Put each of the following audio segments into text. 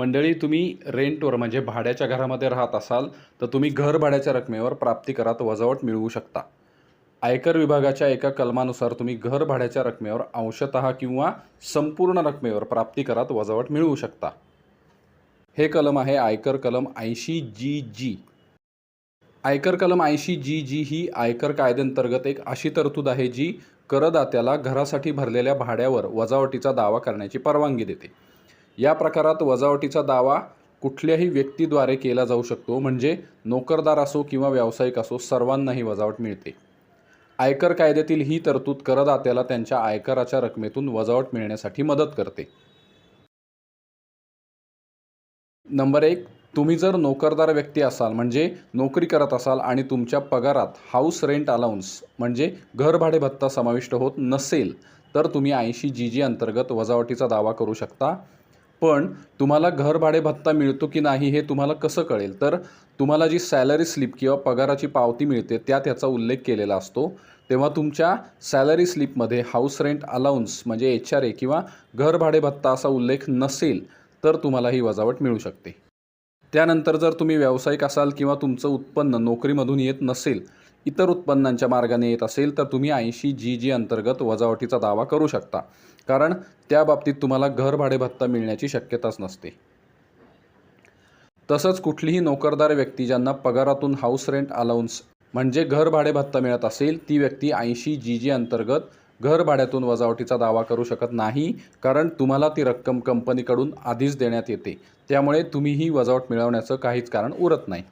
मंडळी तुम्ही रेंटवर म्हणजे भाड्याच्या घरामध्ये राहत असाल तर तुम्ही घर भाड्याच्या रकमेवर प्राप्ती करात वजावट मिळवू शकता. आयकर विभागाच्या एका कलमानुसार तुम्ही घर भाड्याच्या रकमेवर अंशतः किंवा संपूर्ण रकमेवर प्राप्ती करात वजावट मिळवू शकता. हे कलम आहे आयकर कलम ऐंशी जी जी. आयकर कलम ऐंशी जी जी ही आयकर कायद्यांतर्गत एक अशी तरतूद आहे जी करदात्याला घरासाठी भरलेल्या भाड्यावर वजावटीचा दावा करण्याची परवानगी देते. या प्रकारात वजावटीचा दावा कुठल्याही व्यक्तीद्वारे केला जाऊ शकतो. म्हणजे नोकरदार असो किंवा व्यावसायिक असो सर्वांनाही वजावट मिळते. आयकर कायद्यातील ही तरतूद करदात्याला त्यांच्या आयकराच्या रकमेतून वजावट मिळण्यासाठी मदत करते. नंबर एक तुम्ही जर नोकरदार व्यक्ती असाल म्हणजे नोकरी करत असाल आणि तुमच्या पगारात हाऊस रेंट अलाउन्स म्हणजे घर भाडे भत्ता समाविष्ट होत नसेल तर तुम्ही ऐंशी जी जी अंतर्गत वजावटीचा दावा करू शकता. पण तुम्हाला घर भाडे भत्ता मिळतो की नाही हे तुम्हाला कसं कळेल? तर तुम्हाला जी सॅलरी स्लिप किंवा पगाराची पावती मिळते त्यात याचा उल्लेख केलेला असतो. तेव्हा तुमच्या सॅलरी स्लिपमध्ये हाऊस रेंट अलाउन्स म्हणजे एच आर ए किंवा घर भाडे भत्ता असा उल्लेख नसेल तर तुम्हाला ही वजावट मिळू शकते. त्यानंतर जर तुम्ही व्यावसायिक असाल किंवा तुमचं उत्पन्न नोकरीमधून येत नसेल इतर उत्पन्नांच्या मार्गाने येत असेल तर तुम्ही ऐंशी जी जी अंतर्गत वजावटीचा दावा करू शकता. कारण त्या बाबतीत तुम्हाला घर भाडे भत्ता मिळण्याची शक्यताच नसते. तसंच कुठलीही नोकरदार व्यक्ती ज्यांना पगारातून हाऊस रेंट अलाउन्स म्हणजे घर भाडे भत्ता मिळत असेल ती व्यक्ती ऐंशी जी जी अंतर्गत घर भाड्यातून वजावटीचा दावा करू शकत नाही कारण तुम्हाला ती रक्कम कंपनीकडून आधीच देण्यात येते. त्यामुळे तुम्ही ही वजावट मिळवण्याचं काहीच कारण उरत नाही.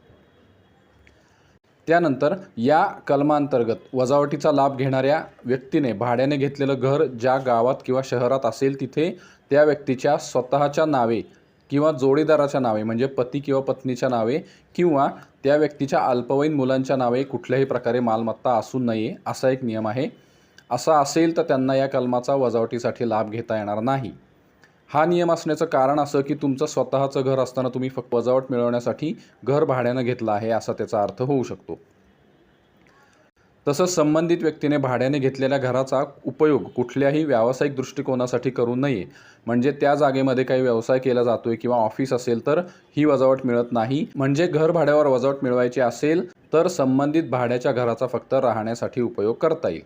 त्यानंतर या कलमांतर्गत वजावटीचा लाभ घेणाऱ्या व्यक्तीने भाड्याने घेतलेलं घर ज्या गावात किंवा शहरात असेल तिथे त्या व्यक्तीच्या स्वतःच्या नावे किंवा जोडीदाराच्या नावे म्हणजे पती किंवा पत्नीच्या नावे किंवा त्या व्यक्तीच्या अल्पवयीन मुलांच्या नावे कुठल्याही प्रकारे मालमत्ता असू नये असा एक नियम आहे. असा असेल तर त्यांना या कलमाचा वजावटीसाठी लाभ घेता येणार नाही. हा नियम असण्याचं कारण असं की तुमचं स्वतःचं घर असताना तुम्ही फक्त वजावट मिळवण्यासाठी घर भाड्यानं घेतलं आहे असा त्याचा अर्थ होऊ शकतो. तसंच संबंधित व्यक्तीने भाड्याने घेतलेल्या घराचा उपयोग कुठल्याही व्यावसायिक दृष्टिकोनासाठी करू नये. म्हणजे त्या जागेमध्ये काही व्यवसाय केला जातोय किंवा ऑफिस असेल तर ही वजावट मिळत नाही. म्हणजे घर भाड्यावर वजावट मिळवायची असेल तर संबंधित भाड्याच्या घराचा फक्त राहण्यासाठी उपयोग करता येईल.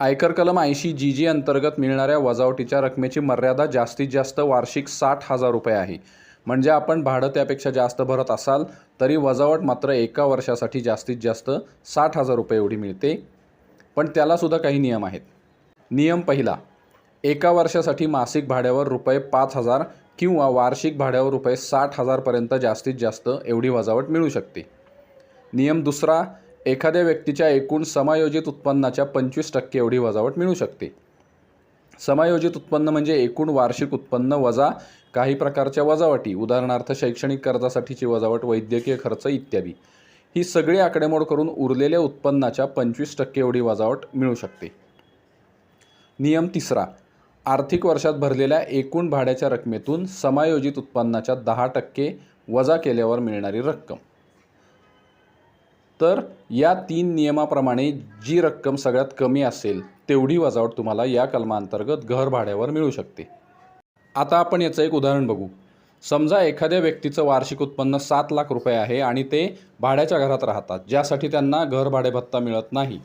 आयकर कलम ऐंशी जी जी अंतर्गत मिळणाऱ्या वजावटीच्या रकमेची मर्यादा जास्तीत जास्त वार्षिक साठ हजार रुपये आहे. म्हणजे आपण भाडं त्यापेक्षा जास्त भरत असाल तरी वजावट मात्र एका वर्षासाठी जास्तीत जास्त साठ हजार रुपये एवढी मिळते. पण त्यालासुद्धा काही नियम आहेत. नियम पहिला एका वर्षासाठी मासिक भाड्यावर रुपये पाच हजार किंवा वार्षिक भाड्यावर रुपये साठ हजारपर्यंत जास्तीत जास्त एवढी वजावट मिळू शकते. नियम दुसरा एखाद्या व्यक्तीच्या एकूण समायोजित उत्पन्नाच्या पंचवीस टक्के एवढी वजावट मिळू शकते. समायोजित उत्पन्न म्हणजे एकूण वार्षिक उत्पन्न वजा काही प्रकारच्या वजावटी उदाहरणार्थ शैक्षणिक कर्जासाठीची वजावट वैद्यकीय खर्च इत्यादी. ही सगळी आकडेमोड करून उरलेल्या उत्पन्नाच्या पंचवीस टक्के एवढी वजावट मिळू शकते. नियम तिसरा. आर्थिक वर्षात भरलेल्या एकूण भाड्याच्या रकमेतून समायोजित उत्पन्नाच्या दहा टक्के वजा केल्यावर मिळणारी रक्कम. तर या तीन नियमाप्रमाणे जी रक्कम सगळ्यात कमी असेल तेवढी वजावट तुम्हाला या कलमांतर्गत घर भाड्यावर मिळू शकते. आता आपण याचं एक उदाहरण बघू. समजा एखाद्या व्यक्तीचं वार्षिक उत्पन्न सात लाख रुपये आहे आणि ते भाड्याच्या घरात राहतात ज्यासाठी त्यांना घर भाडे भत्ता मिळत नाही.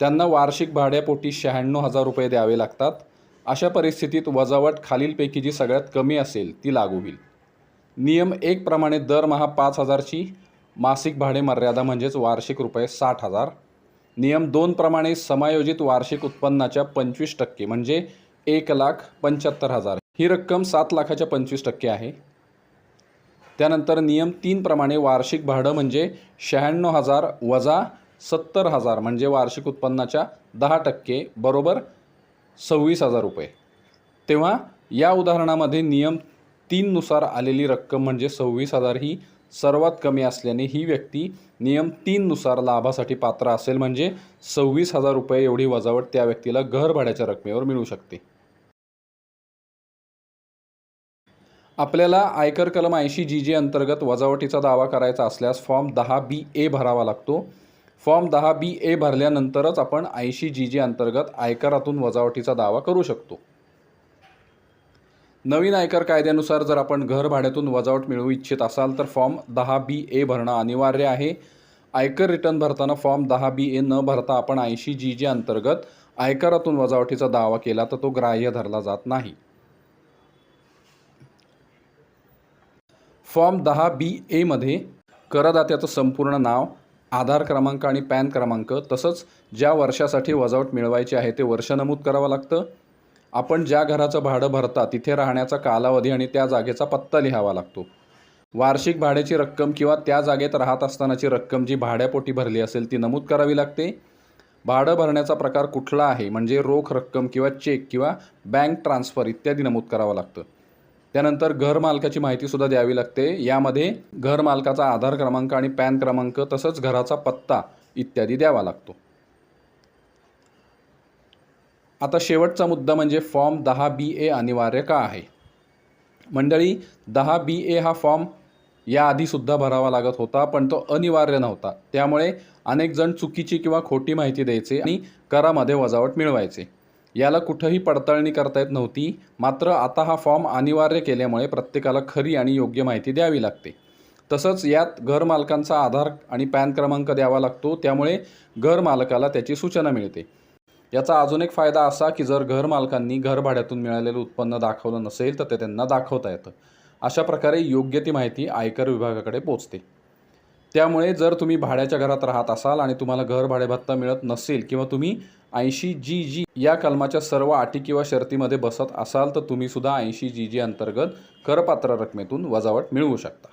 त्यांना वार्षिक भाड्यापोटी शहाण्णव हजार रुपये द्यावे लागतात. अशा परिस्थितीत वजावट खालीलपैकी जी सगळ्यात कमी असेल ती लागू होईल. नियम एकप्रमाणे दरमहा पाच हजारची मासिक भाडे मर्यादा म्हणजेच वार्षिक रुपये साठ हजार. नियम दोनप्रमाणे समायोजित वार्षिक उत्पन्नाच्या पंचवीस टक्के म्हणजे एक लाख पंच्याहत्तर हजार. ही रक्कम सात लाखाच्या पंचवीस टक्के आहे. त्यानंतर नियम तीनप्रमाणे वार्षिक भाडं म्हणजे शहाण्णव हजार वजा सत्तर हजार म्हणजे वार्षिक उत्पन्नाच्या दहा टक्के बरोबर सव्वीस हजार रुपये. तेव्हा या उदाहरणामध्ये नियम तीननुसार आलेली रक्कम म्हणजे सव्वीस हजार ही सर्वात कमी असल्याने ही व्यक्ती नियम तीननुसार लाभासाठी पात्र असेल. म्हणजे सव्वीस हजार रुपये एवढी वजावट त्या व्यक्तीला घर भाड्याच्या रकमेवर मिळू शकते. आपल्याला आयकर कलम ऐंशी जी जे अंतर्गत वजावटीचा दावा करायचा असल्यास फॉर्म दहा बी ए भरावा लागतो. फॉर्म दहा बी ए भरल्यानंतरच आपण ऐंशी जी जे अंतर्गत आयकरातून वजावटीचा दावा करू शकतो. नवीन आयकर कायद्यानुसार जर आपण घर भाड्यातून वजावट मिळवू इच्छित असाल तर फॉर्म दहा बी ए भरणं अनिवार्य आहे. आयकर रिटर्न भरताना फॉर्म दहा बी ए न भरता आपण ऐंशी जी जी अंतर्गत आयकरातून वजावटीचा दावा केला तर तो ग्राह्य धरला जात नाही. फॉर्म दहा बी एमध्ये करदात्याचं संपूर्ण नाव आधार क्रमांक आणि पॅन क्रमांक तसंच ज्या वर्षासाठी वजावट मिळवायची आहे ते वर्ष नमूद करावं लागतं. आपण ज्या घराचं भाडं भरता तिथे राहण्याचा कालावधी आणि त्या जागेचा पत्ता लिहावा लागतो. वार्षिक भाड्याची रक्कम किंवा त्या जागेत राहत असतानाची रक्कम जी भाड्यापोटी भरली असेल ती नमूद करावी लागते. भाडं भरण्याचा प्रकार कुठला आहे? म्हणजे रोख रक्कम किंवा चेक किंवा बँक ट्रान्सफर इत्यादी नमूद करावं लागतं. त्यानंतर घर मालकाची माहितीसुद्धा द्यावी लागते. यामध्ये घर मालकाचा आधार क्रमांक आणि पॅन क्रमांक तसंच घराचा पत्ता इत्यादी द्यावा लागतो. आता शेवटचा मुद्दा म्हणजे फॉर्म दहा बी ए अनिवार्य का आहे? मंडळी दहा बी ए हा फॉर्म याआधीसुद्धा भरावा लागत होता पण तो अनिवार्य नव्हता. त्यामुळे अनेक जण चुकीची किंवा खोटी माहिती द्यायचे आणि करामध्ये वजावट मिळवायचे. याला कुठंही पडताळणी करता येत नव्हती मात्र आता हा फॉर्म अनिवार्य केल्यामुळे प्रत्येकाला खरी आणि योग्य माहिती द्यावी लागते. तसंच यात घरमालकांचा आधार आणि पॅन क्रमांक द्यावा लागतो त्यामुळे घरमालकाला त्याची सूचना मिळते. याचा अजून एक फायदा असा की जर घर मालकांनी घर भाड्यातून मिळालेलं उत्पन्न दाखवलं नसेल तर ते त्यांना दाखवता येतं. अशा प्रकारे योग्य ती माहिती आयकर विभागाकडे पोचते. त्यामुळे जर तुम्ही भाड्याच्या घरात राहत असाल आणि तुम्हाला घर भाडे भत्ता मिळत नसेल किंवा तुम्ही ऐंशी जी जी या कलमाच्या सर्व अटी किंवा शर्तीमध्ये बसत असाल तर तुम्ही सुद्धा ऐंशी जी जी अंतर्गत करपात्र रकमेतून वजावट मिळवू शकता.